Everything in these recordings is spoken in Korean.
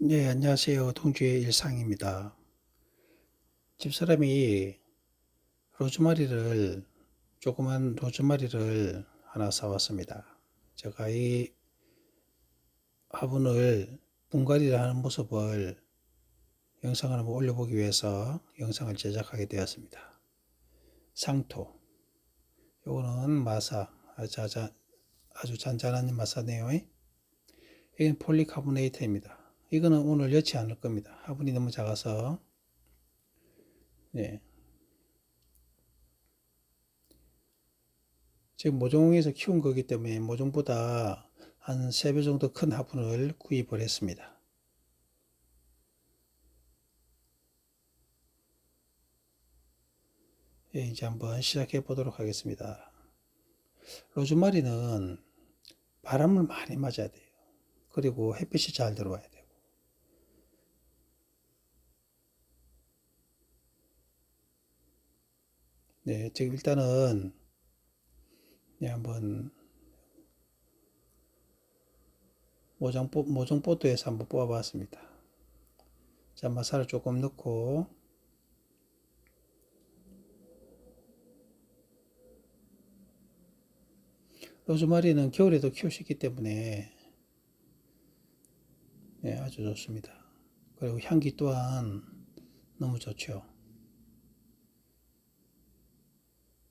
네, 안녕하세요. 동주의 일상입니다. 집사람이 로즈마리를, 조그만 로즈마리를 하나 사왔습니다. 제가 이 화분을 분갈이를 하는 모습을 영상을 한번 올려보기 위해서 영상을 제작하게 되었습니다. 상토. 요거는 마사. 아주, 아주, 잔잔한 마사네요. 이건 폴리카보네이트입니다. 이거는 오늘 여치 않을 겁니다. 화분이 너무 작아서. 네. 지금 모종에서 키운 거기 때문에 모종보다 한 3배 정도 큰 화분을 구입을 했습니다. 예, 이제 한번 시작해 보도록 하겠습니다. 로즈마리는 바람을 많이 맞아야 돼요. 그리고 햇빛이 잘 들어와야 돼요. 네, 지금 일단은 네, 한번 모종, 모종 보드에서 한번 뽑아봤습니다. 자, 마사를 조금 넣고 로즈마리는 겨울에도 키울 수 있기 때문에 네, 아주 좋습니다. 그리고 향기 또한 너무 좋죠.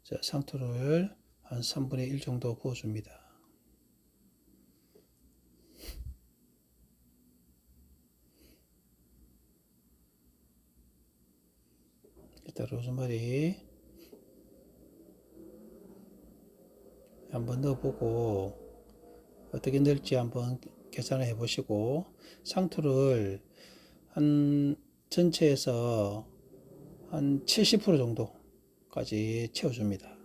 자, 상토를 한 3분의 1 정도 부어줍니다. 일단 로즈마리 한번 넣어보고 어떻게 넣을지 한번 계산을 해 보시고 상토를 한 전체에서 한 70% 정도 까지 채워줍니다.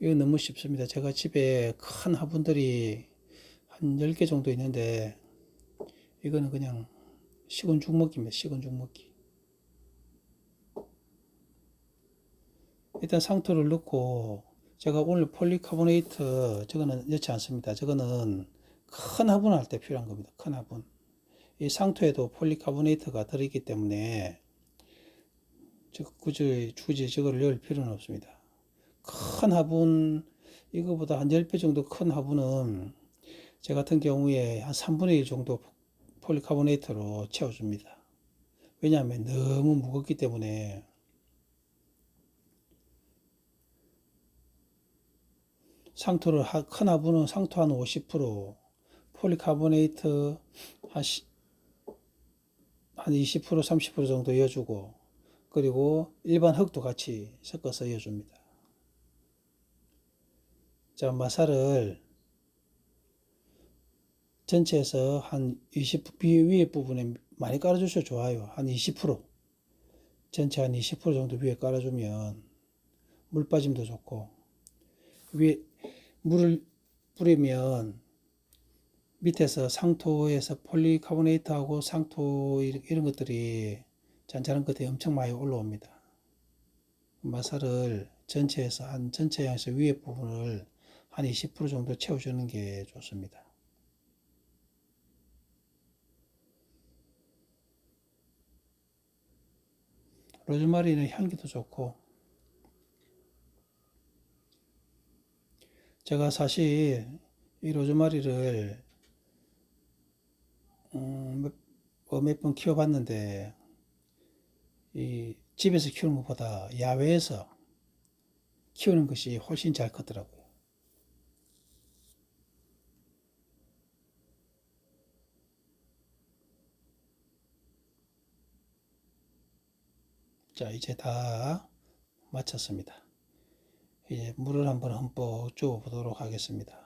이거 너무 쉽습니다. 제가 집에 큰 화분들이 한 10개 정도 있는데 이거는 그냥 식은 죽 먹기입니다. 식은 죽 먹기. 일단 상토를 넣고 제가 오늘 폴리카보네이트 저거는 넣지 않습니다. 저거는 큰 화분 할 때 필요한 겁니다. 큰 화분. 이 상토에도 폴리카보네이트가 들어있기 때문에 저 굳이 굳이 저거를 넣을 필요는 없습니다. 큰 화분 이거보다 한 10배 정도 큰 화분은 제 같은 경우에 한 3분의 1 정도 폴리카보네이트로 채워줍니다. 왜냐하면 너무 무겁기 때문에 상토를 큰 화분은 상토 한 50%, 폴리카보네이트 한, 한 20%, 30% 정도 이어주고 그리고 일반 흙도 같이 섞어서 이어줍니다. 자, 마사를 전체에서 한 20, 위에 부분에 많이 깔아주셔도 좋아요. 한 20%. 전체 한 20% 정도 위에 깔아주면 물 빠짐도 좋고, 위에 물을 뿌리면 밑에서 상토에서 폴리카보네이트하고 상토 이런 것들이 잔잔한 것들이 엄청 많이 올라옵니다. 마사를 전체에서 한 전체 양에서 위에 부분을 한 20% 정도 채워주는 게 좋습니다. 로즈마리는 향기도 좋고 제가 사실 이 로즈마리를 음, 몇번 어, 키워봤는데 이 집에서 키우는 것보다 야외에서 키우는 것이 훨씬 잘 컸더라고요. 자, 이제 다 마쳤습니다. 이제 물을 한번 흠뻑 주어 보도록 하겠습니다.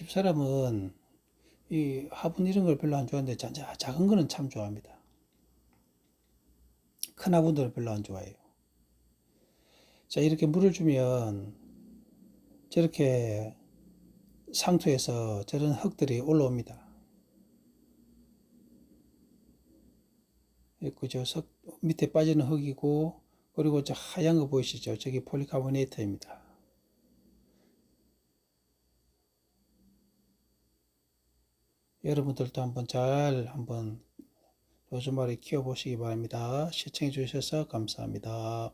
집사람은 이 화분 이런 걸 별로 안 좋아하는데 작은 거는 참 좋아합니다. 큰 화분들을 별로 안 좋아해요. 자, 이렇게 물을 주면 저렇게 상토에서 저런 흙들이 올라옵니다. 그저 석 밑에 빠지는 흙이고 그리고 저 하얀 거 보이시죠? 저게 폴리카보네이트입니다. 여러분들도 한번 잘 한번 로즈마리 키워보시기 바랍니다. 시청해 주셔서 감사합니다.